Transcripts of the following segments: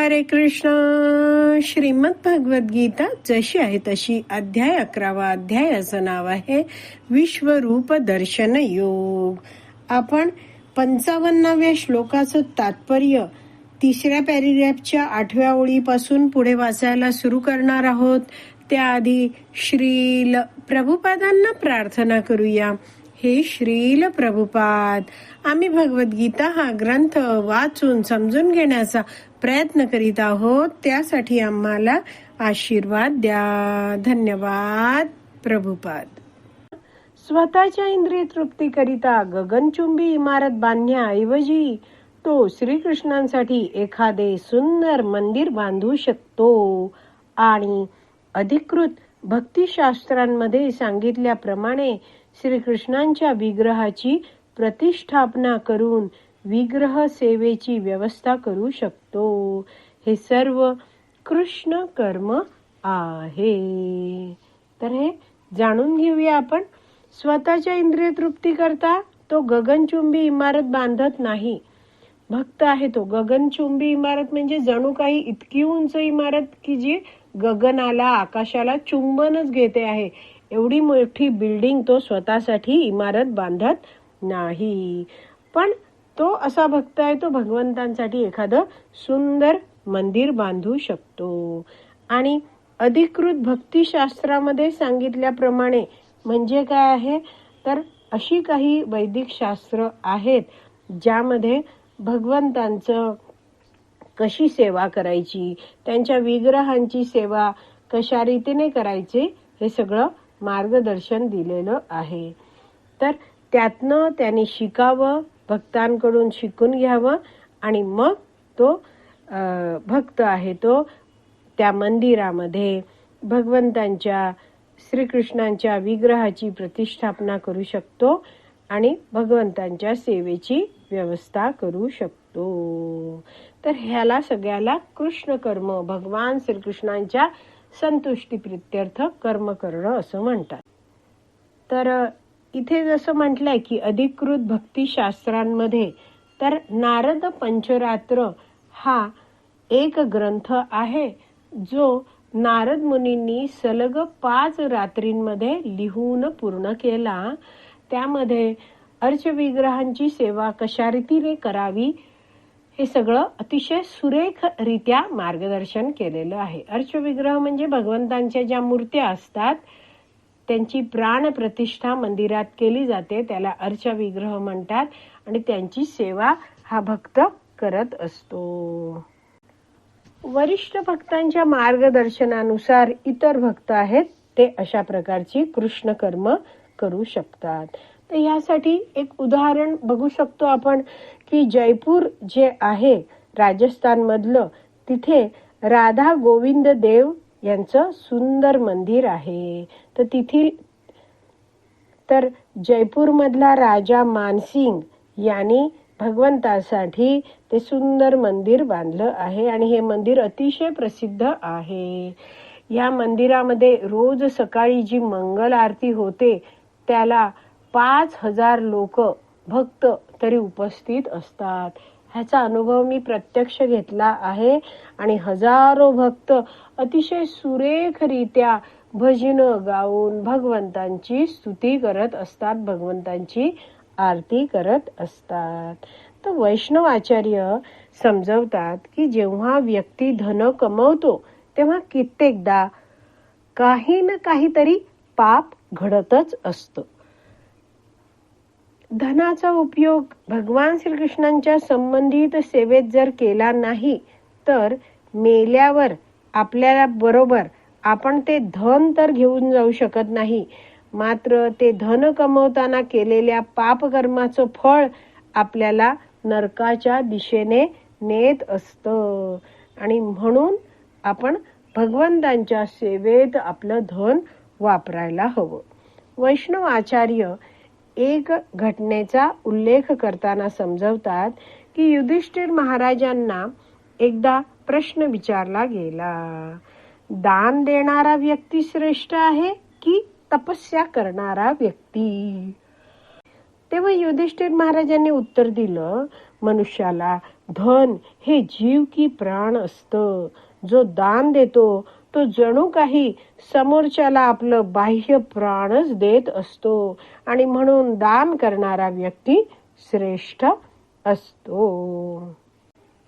हरे कृष्ण. श्रीमद भगवद गीता जशी आहे तशी अध्याय अकरावा अध्यायाचं नाव आहे विश्वरूप दर्शन योग. आपण पंचावन्नाव्या श्लोकाचं तात्पर्य तिसऱ्या पॅरिग्राफच्या आठव्या ओळीपासून पुढे वाचायला सुरू करणार आहोत. त्याआधी श्रील प्रभुपादांना प्रार्थना करूया. हे श्रील प्रभुपाद. आम्ही भगवद्गीता हा ग्रंथ वाचून समजून घेण्याचा प्रयत्न करीत आहोत. त्यासाठी आम्हाला आशीर्वाद द्या. धन्यवाद प्रभुपाद. स्वतःच्या इंद्रिय तृप्तीकरिता गगनचुंबी इमारत बांधण्याऐवजी तो श्रीकृष्णांसाठी एखादे सुंदर मंदिर बांधू शकतो. आणि अधिकृत भक्तिशास्त्रांमध्ये सांगितल्याप्रमाणे श्रीकृष्णांच्या विग्रहाची प्रतिष्ठापना करून विग्रह सेवेची व्यवस्था करू शकतो. हे सर्व कृष्ण कर्म आहे. तर हे जाणून घेऊया आपण. स्वतःच्या इंद्रिय तृप्ती करता तो गगनचुंबी इमारत बांधत नाही. भक्त आहे तो. गगनचुंबी इमारत म्हणजे जणू काही इतकी उंच इमारत की जी गगनाला आकाशाला चुंबनच घेते आहे. एवढी मोठी बिल्डिंग तो स्वतःसाठी इमारत बांधत नाही. पण तो असा भक्त आहे तो भगवंतांसाठी एखादं सुंदर मंदिर बांधू शकतो. आणि अधिकृत भक्तिशास्त्रामध्ये सांगितल्याप्रमाणे म्हणजे काय आहे? तर अशी काही वैदिक शास्त्र आहेत ज्यामध्ये भगवंतांचं कशी सेवा करायची त्यांच्या विग्रहांची सेवा कशा रीतीने करायची हे सगळं मार्गदर्शन दिलेलं आहे. तर त्यातनं त्यांनी शिकावं भक्तांकडून शिकून घ्यावं आणि मग तो भक्त आहे तो त्या मंदिरामध्ये भगवंतांच्या श्रीकृष्णांच्या विग्रहाची प्रतिष्ठापना करू शकतो आणि भगवंतांच्या सेवेची व्यवस्था करू शकतो. तर ह्याला सगळ्याला कृष्ण कर्म भगवान श्रीकृष्णांच्या संतुष्टी प्रित्यर्थ कर्म करणं असं म्हणतात. तर इथे जसं म्हटलंय की अधिकृत भक्तिशास्त्रांमध्ये तर नारद पंचरात्र हा एक ग्रंथ आहे जो नारद मुनींनी सलग पाच रात्रींमध्ये लिहून पूर्ण केला. त्यामध्ये अर्चविग्रहांची सेवा कशा रीतीने करावी हे सगळं अतिशय सुरेखरित्या मार्गदर्शन केलेलं आहे. अर्चविग्रह म्हणजे भगवंतांच्या ज्या मूर्त्या असतात त्यांची प्राण प्रतिष्ठा मंदिरात केली जाते त्याला अर्चविग्रह म्हणतात आणि त्यांची सेवा हा भक्त करत असतो. वरिष्ठ भक्तांच्या मार्गदर्शनानुसार इतर भक्त आहेत ते अशा प्रकारची कृष्ण कर्म करू शकतात. तर यासाठी एक उदाहरण बघू शकतो आपण की जयपूर जे आहे राजस्थान मधलं तिथे राधा गोविंद देव यांचं सुंदर मंदिर आहे. तर तिथील तर जयपूर मधला राजा मानसिंग यांनी भगवंतासाठी ते सुंदर मंदिर बांधलं आहे आणि हे मंदिर अतिशय प्रसिद्ध आहे. या मंदिरामध्ये रोज सकाळी जी मंगल आरती होते त्याला पाच हजार लोक भक्त तरी उपस्थित असतात. ह्याचा अनुभव मी प्रत्यक्ष घेतला आहे. आणि हजारो भक्त अतिशय सुरेखरित्या भजन गाऊन भगवंतांची स्तुती करत असतात भगवंतांची आरती करत असतात. तर वैष्णव आचार्य समजवतात की जेव्हा व्यक्ती धन कमवतो तेव्हा कित्येकदा काही ना काहीतरी पाप घडतच असतं. धनाचा उपयोग भगवान श्रीकृष्णांच्या संबंधित सेवेत जर केला नाही तर मेल्यावर आपल्याला बरोबर आपण ते धन तर घेऊन जाऊ शकत नाही. मात्र ते धन कमवताना केलेल्या पापकर्माचं फळ आपल्याला नरकाच्या दिशेने नेत असतं. आणि म्हणून आपण भगवंतांच्या सेवेत आपलं धन वापरायला हवं. वैष्णव आचार्य एक घटनेचा उल्लेख करताना समजवतात की युधिष्ठिर महाराजांना एकदा प्रश्न विचारला गेला. दान देणारा व्यक्ती श्रेष्ठ आहे की तपस्या करणारा व्यक्ती? तेव्हा युधिष्ठिर महाराजांनी उत्तर दिलं मनुष्याला धन हे जीव की प्राण असतं. जो दान देतो तो जणू काही समोरच्याला आपलं बाह्य प्राणच देत असतो आणि म्हणून दान करणारा व्यक्ती श्रेष्ठ असतो.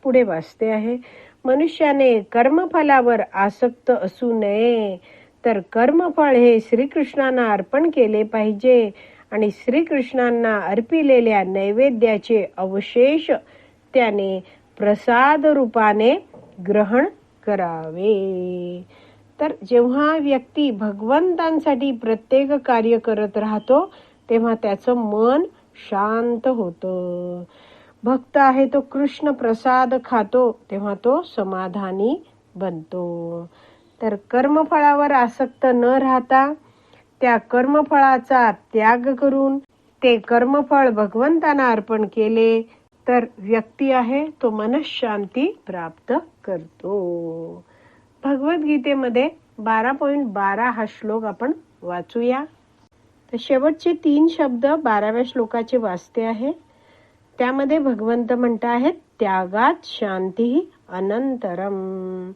पुढे वाचते आहे मनुष्याने कर्मफलावर आसक्त असू नये तर कर्मफळ हे श्रीकृष्णांना अर्पण केले पाहिजे आणि श्रीकृष्णांना अर्पिलेल्या नैवेद्याचे अवशेष त्याने प्रसाद रूपाने ग्रहण करावे. तर जेव्हा व्यक्ती भगवंतांसाठी प्रत्येक कार्य करत राहतो तेव्हा त्याचं मन शांत होतं. भक्त आहे तो कृष्ण प्रसाद खातो तेव्हा तो समाधानी बनतो. तर कर्मफळावर आसक्त न राहता त्या कर्मफळाचा त्याग करून ते कर्मफळ भगवंतांना अर्पण केले तर व्यक्ती आहे तो मनशांती प्राप्त करतो. भगवद्गीतेमध्ये बारा पॉईंट बारा हा श्लोक आपण वाचूया. तर शेवटचे तीन शब्द बाराव्या श्लोकाचे वाचते आहे. त्यामध्ये भगवंत म्हणत आहेत त्यागात शांती अनंतरम.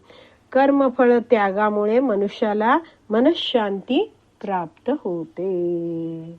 कर्मफळ त्यागामुळे मनुष्याला मनशांती प्राप्त होते.